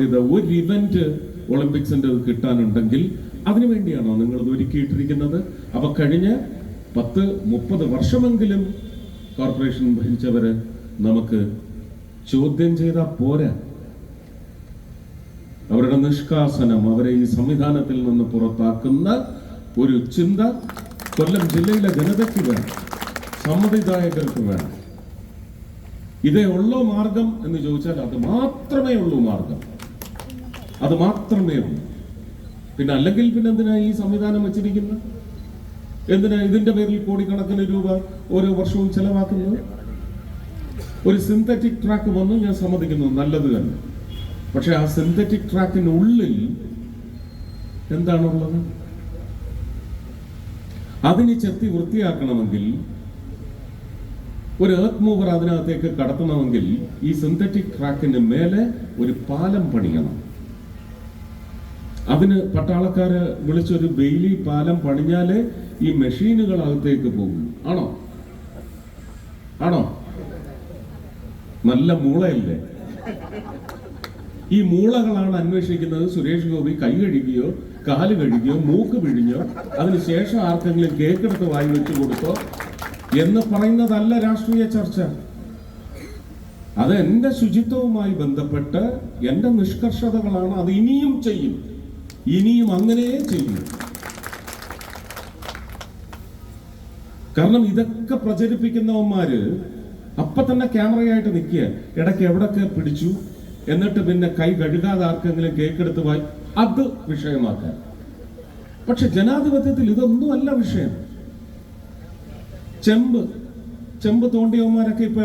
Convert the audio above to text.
സാധ്യത ഒരു ഇവന്റ് ഒളിമ്പിക്സിന്റെ കിട്ടാനുണ്ടെങ്കിൽ അതിനു വേണ്ടിയാണോ നിങ്ങൾ ഇത് ഒരുക്കിയിട്ടിരിക്കുന്നത്? അപ്പൊ കഴിഞ്ഞ പത്ത് മുപ്പത് വർഷമെങ്കിലും കോർപ്പറേഷൻ ഭരിച്ചവര് നമുക്ക് ചോദ്യം ചെയ്താൽ പോരാ. അവരുടെ നിഷ്കാസനം അവരെ ഈ സംവിധാനത്തിൽ നിന്ന് പുറത്താക്കുന്ന ഒരു ചിന്ത കൊല്ലം ജില്ലയിലെ ജനതയ്ക്ക് വേണം സമ്മതിദായകർക്ക് വേണം. ഇതേ ഉള്ളോ മാർഗം എന്ന് ചോദിച്ചാൽ അത് മാത്രമേ ഉള്ളൂ മാർഗം. അത് മാത്രമേ ഉള്ളൂ. പിന്നെ അല്ലെങ്കിൽ പിന്നെ എന്തിനാ ഈ സംവിധാനം വെച്ചിരിക്കുന്നത്? എന്തിനാ ഇതിന്റെ പേരിൽ കോടിക്കണക്കിന് രൂപ ഓരോ വർഷവും ചെലവാക്കുന്നത്? ഒരു സിന്തറ്റിക് ട്രാക്ക് വന്നു ഞാൻ സമ്മതിക്കുന്നു. നല്ലത് തന്നെ. പക്ഷെ ആ സിന്തറ്റിക് ട്രാക്കിനുള്ളിൽ എന്താണുള്ളത് അതിനെ ചെത്തി വൃത്തിയാക്കണമെങ്കിൽ ഒരു എർത്ത് മൂവർ അതിനകത്തേക്ക് കടത്തണമെങ്കിൽ ഈ സിന്തറ്റിക് ട്രാക്കിന് മേലെ ഒരു പാലം പണിയണം. അതിന് പട്ടാളക്കാര് വിളിച്ചൊരു ബെയിലി പാലം പണിഞ്ഞാലേ ഈ മെഷീനുകൾ അകത്തേക്ക് പോകും. ആണോ? ആണോ? നല്ല മൂളയല്ലേ? ഈ മൂളകളാണ് അന്വേഷിക്കുന്നത്. സുരേഷ് ഗോപി കൈ കഴുകിയോ കാൽ കഴുകിയോ മൂക്ക് പിഴിഞ്ഞോ അതിനുശേഷം ആർക്കെങ്കിലും കേക്കെടുത്ത് വായി വെച്ചു കൊടുത്തോ എന്ന് പറയുന്നതല്ല രാഷ്ട്രീയ ചർച്ച. അത് എന്റെ ശുചിത്വവുമായി ബന്ധപ്പെട്ട് എന്റെ നിഷ്കർഷതകളാണ് അത് ഇനിയും ചെയ്യും. ഇനിയും അങ്ങനെ ചെയ്യും കാരണം ഇതൊക്കെ പ്രചരിപ്പിക്കുന്നവന്മാര് അപ്പൊ തന്നെ ക്യാമറയായിട്ട് നിൽക്കുക. ഇടയ്ക്ക് എവിടൊക്കെ പിടിച്ചു? എന്നിട്ട് പിന്നെ കൈ കഴുകാതെ ആർക്കെങ്കിലും കേക്കെടുത്ത് വായി അത് വിഷയമാക്കാൻ. പക്ഷെ ജനാധിപത്യത്തിൽ ഇതൊന്നുമല്ല വിഷയം. ചെമ്പ് ചെമ്പ് തോണ്ടിയവന്മാരൊക്കെ ഇപ്പൊ